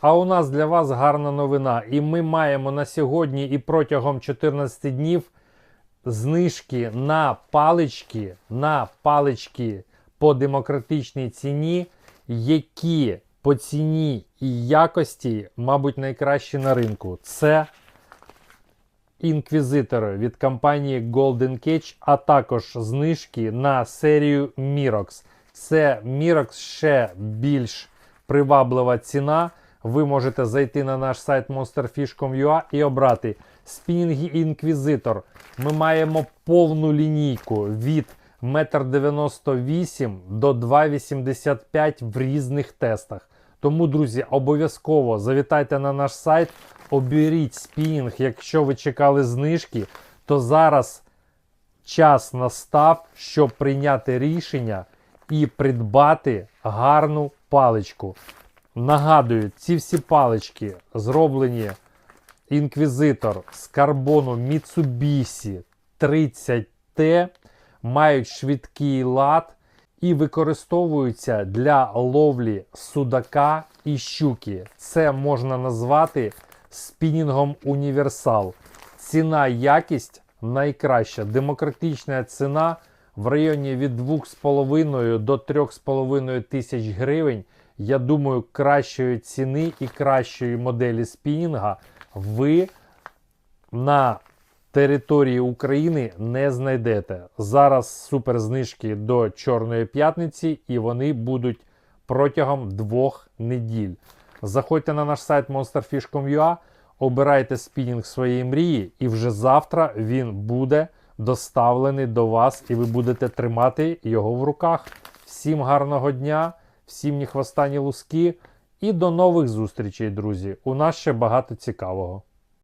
А у нас для вас гарна новина. І ми маємо на сьогодні і протягом 14 днів знижки на палички, на палички по демократичній ціні, які по ціні і якості, мабуть, найкращі на ринку. Це інквізитори від компанії Golden Cage, а також знижки на серію Mirox. Це Mirox ще більш приваблива ціна. Ви можете зайти на наш сайт monsterfish.com.ua і обрати спінінги інквізитор. Ми маємо повну лінійку від 1,98 м до 2,85 в різних тестах. Тому, друзі, обов'язково завітайте на наш сайт, оберіть спінінг. Якщо ви чекали знижки, то зараз час настав, щоб прийняти рішення і придбати гарну паличку. Нагадую, ці всі палички зроблені інквізитор з карбону Mitsubishi 30T, мають швидкий лад і використовуються для ловлі судака і щуки. Це можна назвати спінінгом універсал. Ціна якість найкраща. Демократична ціна в районі від 2,5 до 3,5 тисяч гривень. Я думаю, кращої ціни і кращої моделі спінінга ви на території України не знайдете. Зараз суперзнижки до Чорної п'ятниці, і вони будуть протягом двох неділь. Заходьте на наш сайт monsterfish.com.ua, обирайте спінінг своєї мрії, і вже завтра він буде доставлений до вас, і ви будете тримати його в руках. Всім гарного дня, всім ні хвоста, ні луски, і до нових зустрічей, друзі. У нас ще багато цікавого.